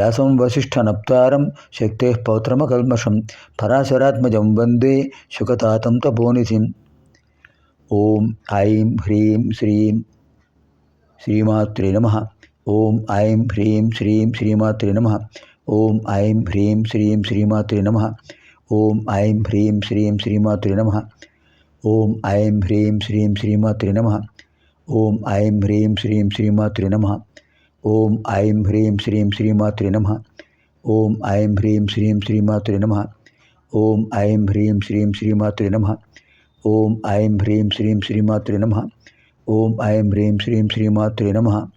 व्यासं वसिष्ठनप्तारं शक्तेः पौत्रमकल्मषं पराशरात्मजं वंदे शुकतातं तपोनिधिम् ॐ ऐं ह्रीं श्रीं श्रीमात्रे नमः। ॐ ऐं ह्रीं श्रीं श्रीमात्रे नमः। ॐ ऐं ह्रीं श्रीं श्रीमात्रे नमः। ॐ ऐं ह्रीं श्रीं श्रीमात्रे नमः। ॐ ऐं ह्रीं श्रीं श्रीमात्रे नमः। ॐ ऐं ह्रीं श्रीं श्रीमात्रे नमः। ఓం ఐం హ్రీం శ్రీం శ్రీమాత్రే నమ. ఓం ఐం హ్రీం శ్రీం శ్రీమాత్రే నమ. ఓం ఐం హ్రీం శ్రీం శ్రీమాత్రే నమ. ఓం ఐం హ్రీం శ్రీం శ్రీమాత్రే నమ. ఓం ఐం హ్రీం శ్రీం శ్రీమాత్రే నమ.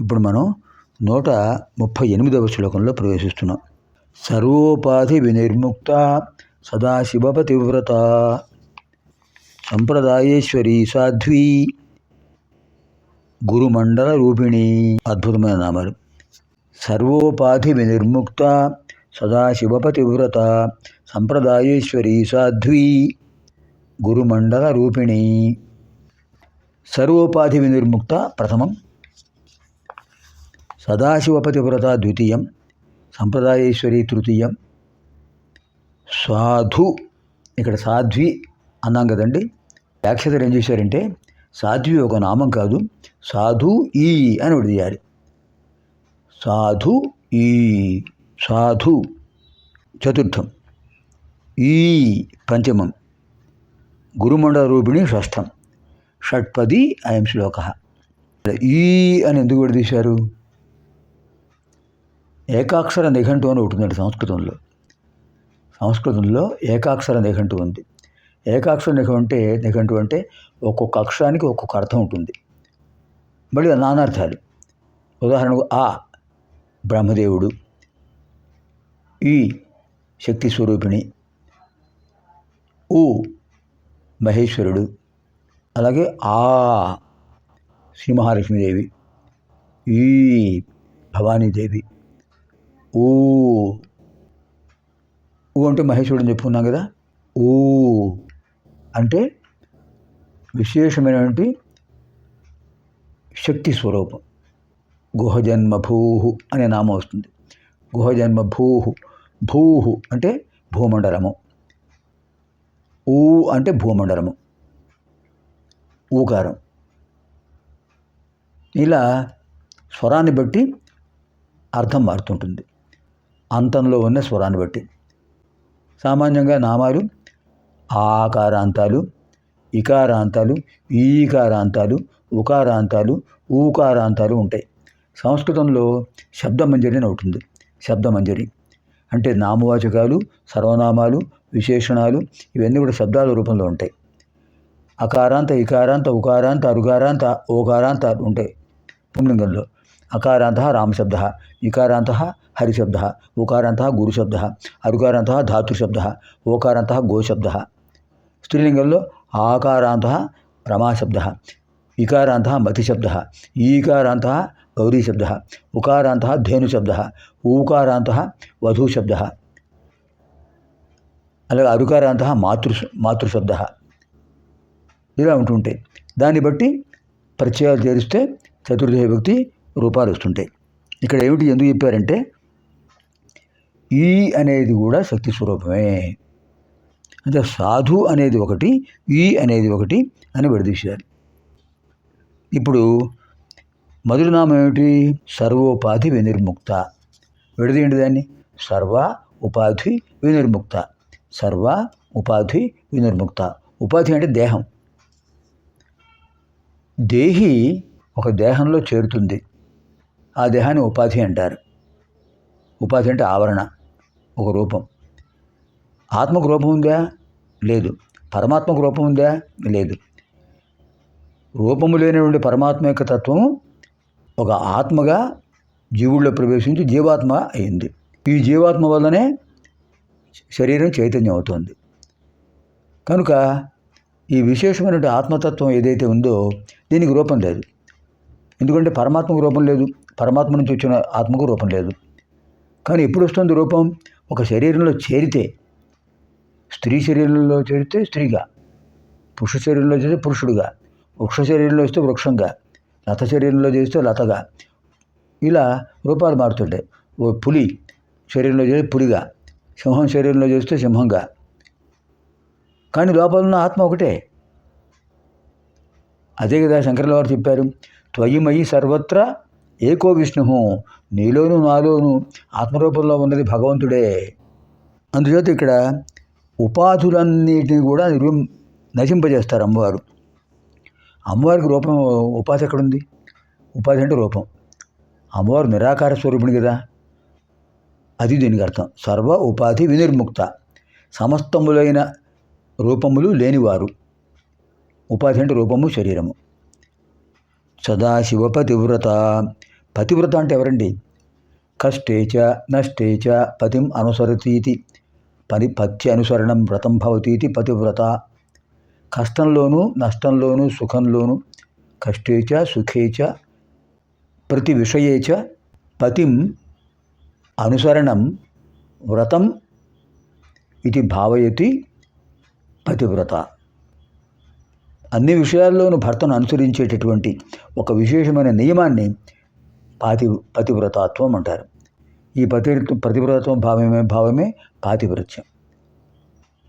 ఇప్పుడు మనం నూట ముప్పై ఎనిమిదవ శ్లోకంలో ప్రవేశిస్తున్నాం. సర్వోపాధి వినిర్ముక్త సదాశివపతివ్రత సంప్రదాయేశ్వరి సాధ్వీ. గురుమండల రూపిణి అద్భుతమైన నామాలు. సర్వోపాధి వినిర్ముక్త సదాశివపతివ్రత సంప్రదాయేశ్వరి సాధ్వీ గురుమండల రూపిణి. సర్వోపాధి వినిర్ముక్త ప్రథమం. సదాశివపతివ్రత ద్వితీయం. సంప్రదాయేశ్వరి తృతీయం. సాధు ఇక్కడ సాధ్వి అన్నాం కదండి. వ్యాఖ్యతలు ఏం చేశారంటే సాధ్వి ఒక నామం కాదు. సాధు ఈ అని విడదీయాలి సాధు ఈ సాధు చతుర్థం. ఈ పంచమం. గురుమండల రూపిణి షష్ఠం షట్పది అయం శ్లోక. ఈ అని ఎందుకు విడదీశారు ఏకాక్షర నిఘంటు అని ఒకటి సంస్కృతంలో. సంస్కృతంలో ఏకాక్షర నిఘంటు ఉంది. ఏకాక్ష నిఘం అంటే నిఘంటు అంటే ఒక్కొక్క అక్షరానికి ఒక్కొక్క అర్థం ఉంటుంది. మళ్ళీ నానార్థాలు. ఉదాహరణకు ఆ బ్రహ్మదేవుడు ఈ శక్తి స్వరూపిణి ఊ మహేశ్వరుడు అలాగే ఆ శ్రీ మహాలక్ష్మీదేవి ఈ భవానీదేవి ఊ ఊ అంటే మహేశ్వరుడు అని చెప్పుకున్నాం కదా. ఊ. అంటే విశేషమైనటువంటి శక్తి స్వరూపం. గుహజన్మ భూహు అనే నామం వస్తుంది. గుహజన్మ భూహు భూహు అంటే భూమండలము. ఊ అంటే భూమండలము. ఊకారం. ఇలా స్వరాన్ని బట్టి అర్థం మారుతుంటుంది. అంతంలో ఉన్న స్వరాన్ని బట్టి. సామాన్యంగా నామాలు ఆకారాంతాలు ఇకారాంతాలు ఈకారాంతాలు ఉకారాంతాలు ఊకారాంతాలు ఉంటాయి. సంస్కృతంలో శబ్దమంజరి అని అవుతుంది శబ్దమంజరి అంటే నామవాచకాలు సర్వనామాలు విశేషణాలు ఇవన్నీ కూడా శబ్దాల రూపంలో ఉంటాయి. అకారాంత ఇకారాంత ఉకారాంత అరుగారాంత ఓకారాంత ఉంటాయి పుంలింగంలో. అకారాంత రామశబ్ద ఇకారాంత హరిశబ్ద ఉకారాంత గురుశబ్ద అరుగారాంత ధాతృశబ్ద ఓకారాంత గోశబ్ద స్త్రీలింగంలో ఆకారాంత రమాశబ్ద ఇకారాంత మతిశబ్ద ఈకారాంత గౌరీశబ్ద ఉకారాంత ధేనుశబ్ద ఊకారాంత వధూశబ్ద. అలాగే అరుకారాంత మాతృ మాతృశబ్ద. ఇలా ఉంటుంటాయి దాన్ని బట్టి ప్రత్యయాలు చేరిస్తే చతుర్థ విభక్తి రూపాలు వస్తుంటాయి ఇక్కడ ఏమిటి ఎందుకు చెప్పారంటే ఈ అనేది కూడా శక్తి స్వరూపమే. అంటే సాధు అనేది ఒకటి ఈ అనేది ఒకటి అని విడదీశారు. ఇప్పుడు మధురనామం ఏమిటి సర్వోపాధి వినిర్ముక్త. విడదీయండి దాన్ని. సర్వ ఉపాధి వినిర్ముక్త. సర్వ ఉపాధి వినిర్ముక్త. ఉపాధి అంటే దేహం. దేహి ఒక దేహంలో చేరుతుంది. ఆ దేహాన్ని ఉపాధి అంటారు. ఉపాధి అంటే ఆవరణ ఒక రూపం. ఆత్మకు రూపం ఉందా? లేదు. పరమాత్మకు రూపం ఉందా? లేదు. రూపము లేనటువంటి పరమాత్మ యొక్క తత్వం ఒక ఆత్మగా జీవుల్లో ప్రవేశించి జీవాత్మ అయింది. ఈ జీవాత్మ వల్లనే శరీరం చైతన్యం అవుతుంది. కనుక ఈ విశేషమైనటువంటి ఆత్మతత్వం ఏదైతే ఉందో దీనికి రూపం లేదు. ఎందుకంటే పరమాత్మకు రూపం లేదు. పరమాత్మ నుంచి వచ్చిన ఆత్మకు రూపం లేదు. కానీ ఎప్పుడు వస్తుంది రూపం? ఒక శరీరంలో చేరితే స్త్రీ శరీరంలో చేరితే స్త్రీగా పురుష శరీరంలో చేస్తే పురుషుడుగా వృక్ష శరీరంలో వస్తే వృక్షంగా లత శరీరంలో చేస్తే లతగా. ఇలా రూపాలు మారుతుంటాయి. ఓ పులి శరీరంలో చేస్తే పులిగా సింహం శరీరంలో చేస్తే సింహంగా. కానీ లోపల ఉన్న ఆత్మ ఒకటే. అదే కదా శంకరుల వారు చెప్పారు త్వయిమయి సర్వత్ర ఏకో విష్ణు నీలోను నాలోను ఆత్మరూపంలో ఉన్నది భగవంతుడే. అందుచేత ఇక్కడ ఉపాధులన్నిటిని కూడా నిరు నశింపజేస్తారు అమ్మవారు. అమ్మవారికి రూపం ఉపాధి ఎక్కడుంది? ఉపాధి అంటే రూపం. అమ్మవారు నిరాకార స్వరూపిణి కదా. అది దీనికి అర్థం. సర్వ ఉపాధి వినిర్ముక్త. సమస్తములైన రూపములు లేనివారు. ఉపాధి అంటే రూపము శరీరము. సదాశివ పతివ్రత. పతివ్రత అంటే ఎవరండి? కష్టేచ నష్టేచ పతిం అనుసరతీతి. పని అనుసరణం వ్రతం భవతీతి పతివ్రత. కష్టంలోనూ నష్టంలోనూ సుఖంలోనూ కష్టేచ సుఖేచ ప్రతి విషయేచ పతిం అనుసరణం వ్రతం ఇది భావయతి పతివ్రత. అన్ని విషయాల్లోనూ భర్తను అనుసరించేటటువంటి ఒక విశేషమైన నియమాన్ని పాతి పతివ్రతాత్వం అంటారు. ఈ పతి ప్రతివ్రతం భావమే భావమే పాతివృత్యం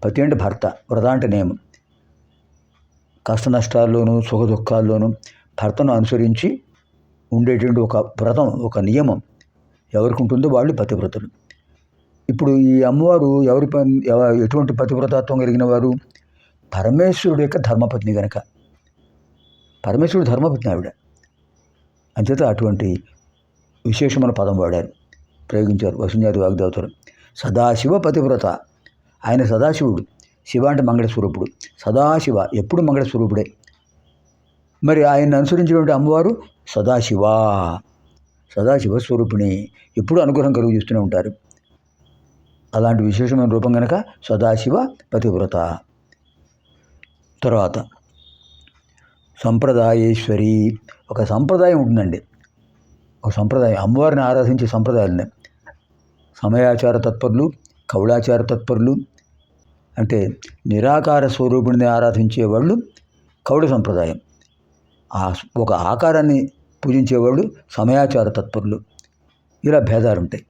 పతి అంటే భర్త వ్రత అంటే నియమం. కష్ట నష్టాల్లోనూ సుఖ దుఃఖాల్లోనూ భర్తను అనుసరించి ఉండేటువంటి ఒక వ్రతం ఒక నియమం ఎవరికి ఉంటుందో వాళ్ళు పతివ్రతలు. ఇప్పుడు ఈ అమ్మవారు ఎవరి ఎటువంటి పతివ్రతత్వం కలిగిన వారు? పరమేశ్వరుడు యొక్క ధర్మపత్ని కనుక పరమేశ్వరుడు ధర్మపత్ని ఆవిడ. అంచేత అటువంటి విశేషమైన పదం వాడారు. ప్రయోగించారు వసుంజాతి వాగ్దేవతలు సదాశివ పతివ్రత. ఆయన సదాశివుడు. శివ అంటే మంగళ స్వరూపుడు సదాశివ ఎప్పుడు మంగళ స్వరూపుడే మరి ఆయన్ని అనుసరించినటువంటి అమ్మవారు సదాశివ. సదాశివ స్వరూపిణి. ఎప్పుడు అనుగ్రహం కలుగు చేస్తూనే ఉంటారు. అలాంటి విశేషమైన రూపం కనుక సదాశివ పతివ్రత. తర్వాత సంప్రదాయేశ్వరి. ఒక సంప్రదాయం ఉంటుందండి. ఒక సంప్రదాయం. అమ్మవారిని ఆరాధించే సంప్రదాయాలు సమయాచార తత్పరులు కౌళాచార తత్పరులు అంటే నిరాకార స్వరూపుడిని ఆరాధించేవాళ్ళు కౌడ సంప్రదాయం. ఆ ఒక ఆకారాన్ని పూజించేవాళ్ళు సమయాచార తత్పరులు. ఇలా భేదాలు ఉంటాయి.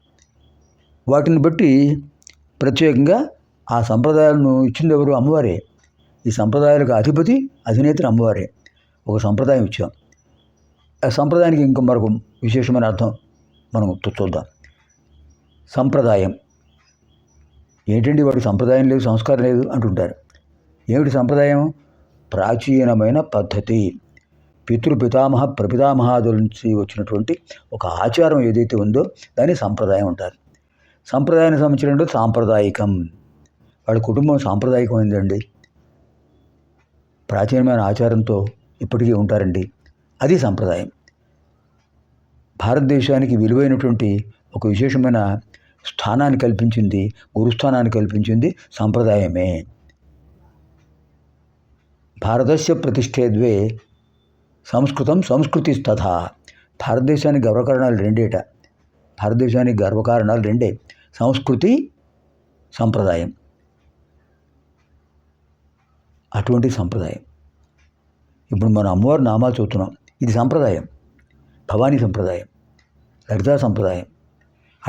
వాటిని బట్టి ప్రత్యేకంగా ఆ సంప్రదాయాలను ఇచ్చింది ఎవరు? అమ్మవారే. ఈ సంప్రదాయాలకు అధిపతి అధినేత్రి అమ్మవారే. ఒక సంప్రదాయం ఇచ్చాం. ఆ సంప్రదాయానికి ఇంకో మరొక విశేషమైన అర్థం మనం చూద్దాం. సంప్రదాయం. ఏంటండి వాడు సంప్రదాయం లేదు సంస్కారం లేదు అంటుంటారు. ఏమిటి సంప్రదాయం? ప్రాచీనమైన పద్ధతి. పితృ పితామహ ప్రపితామహాదుల నుంచి వచ్చినటువంటి ఒక ఆచారం ఏదైతే ఉందో దాన్ని సంప్రదాయం అంటారు. సంప్రదాయానికి సంబంధించినటువంటి సాంప్రదాయికం. వాళ్ళ కుటుంబం సాంప్రదాయకమైందండి. ప్రాచీనమైన ఆచారంతో ఇప్పటికీ ఉంటారండి. అది సంప్రదాయం. భారతదేశానికి విలువైనటువంటి ఒక విశేషమైన స్థానాన్ని కల్పించింది గురుస్థానాన్ని కల్పించింది సంప్రదాయమే. భారతస్య ప్రతిష్టే ద్వే సంస్కృతం సంస్కృతి తథా. భారతదేశానికి గర్వకారణాలు రెండేట. భారతదేశానికి గర్వకారణాలు రెండే. సంస్కృతి సంప్రదాయం. అటువంటి సంప్రదాయం. ఇప్పుడు మన అమ్మవారి నామాలు చూస్తున్నాం. ఇది సంప్రదాయం. భవానీ సంప్రదాయం. లలితా సంప్రదాయం.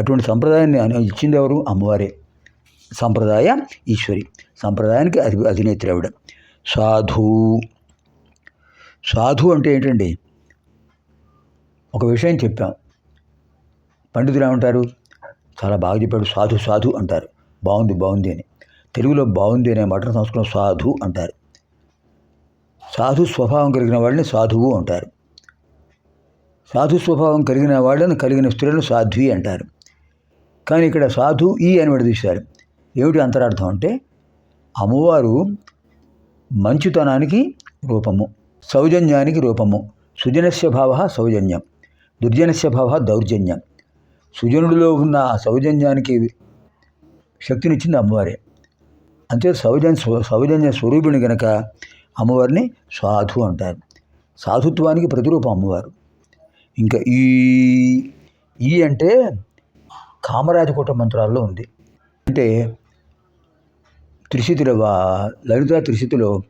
అటువంటి సంప్రదాయాన్ని అను- ఇచ్చింది ఎవరు? అమ్మవారే. సంప్రదాయ ఈశ్వరి. సంప్రదాయానికి అధి అధినేత్రి ఆవిడ. సాధు. సాధు అంటే ఏంటండి? ఒక విషయం చెప్పాం. పండితులు ఏమంటారు? చాలా బాగా చెప్పాడు. సాధు సాధు అంటారు. బాగుంది బాగుంది అని. తెలుగులో బాగుంది అనే మాటను సంస్కృతం సాధు అంటారు. సాధు స్వభావం కలిగిన వాళ్ళని సాధువు అంటారు. సాధు స్వభావం కలిగిన వాళ్ళని కలిగిన స్త్రీలను సాధ్వి అంటారు. కానీ ఇక్కడ సాధు ఈ అని విడదీశారు ఏమిటి అంతరార్థం అంటే అమ్మవారు మంచుతనానికి రూపము సౌజన్యానికి రూపము సుజనస్య భావ సౌజన్యం దుర్జనస్య భావ దౌర్జన్యం. సుజనుడిలో ఉన్న ఆ సౌజన్యానికి శక్తినిచ్చింది అమ్మవారే. అంతే సౌజన్య సౌజన్య స్వరూపిణి గనక అమ్మవారిని సాధు అంటారు. సాధుత్వానికి ప్రతిరూపం అమ్మవారు. ఇంకా ఈ ఈ అంటే కామరాజకోట మంత్రాల్లో ఉంది. అంటే త్రిశితుల వా లలిత త్రిశితిలో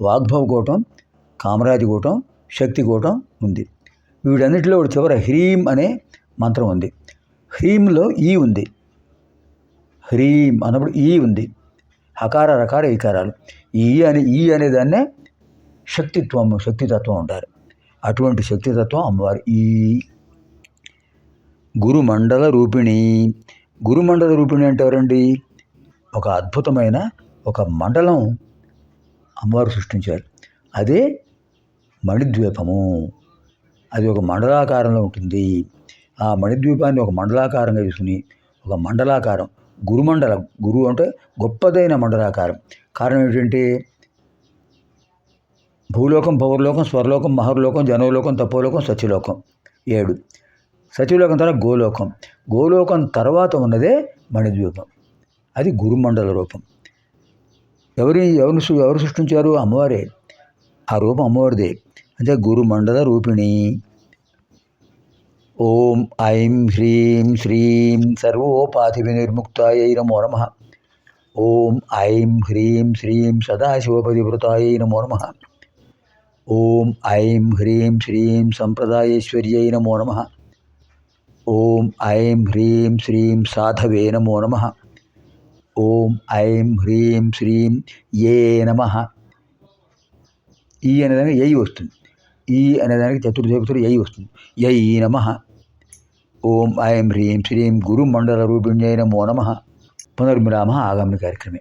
వాగ్భవ కూటం కామరాజ కూటం ఉంది. వీడన్నిటిలో చివర హ్రీం అనే మంత్రం ఉంది. హ్రీంలో ఈ ఉంది. హ్రీం అన్నప్పుడు ఈ ఉంది. హకార రకార ఈకారాలు. ఈ అని ఈ అనే దాన్నే శక్తిత్వం శక్తితత్వం అంటారు. అటువంటి శక్తితత్వం అమ్మవారు ఈ గురుమండల రూపిణి. గురుమండల రూపిణి అంటే ఎవరండి? ఒక అద్భుతమైన ఒక మండలం అమ్మవారు సృష్టించారు. అదే మణిద్వీపము. అది ఒక మండలాకారంలో ఉంటుంది. ఆ మణిద్వీపాన్ని ఒక మండలాకారంగా తీసుకుని ఒక మండలాకారం గురుమండలం గురువు అంటే గొప్పదైన మండలాకారం. కారణం ఏంటంటే భూలోకం పౌరలోకం స్వర్లోకం మహర్లోకం జనవలోకం తపోలోకం సత్యలోకం ఏడు. సత్యలోకం తర్వాత గోలోకం గోలోకం తర్వాత ఉన్నదే మణిద్వీపం అది గురుమండల రూపం ఎవరి ఎవరు సృ- ఎవరు సృష్టించారు అమ్మవారే ఆ రూపం అమ్మవారిదే అంటే గురుమండల రూపిణి ఓం ఐం హ్రీం శ్రీం సర్వోపాధి వినిర్ముక్తాయై నమో నమ ఓం ఐం హ్రీం శ్రీం సదాశివపతివృతాయై నమో నమ ఓం ఐం హ్రీం శ్రీం సంప్రదాయేశ్వర్యై నమో నమ ఓం ఐం హ్రీం శ్రీం సాధవే నమో నమ. ఓం ఐం హ్రీం శ్రీం ఏ నమ. ఈ అనేదానికి యై వస్తుంది. ఈ అనేదానికి చతుర్దేవతలు యై వస్తుంది. యై నమ. ఓం ఐం హ్రీం శ్రీం గురుమండల రూపిణ్యై నమో నమ. పునర్మిరామ ఆగామి కార్యక్రమే.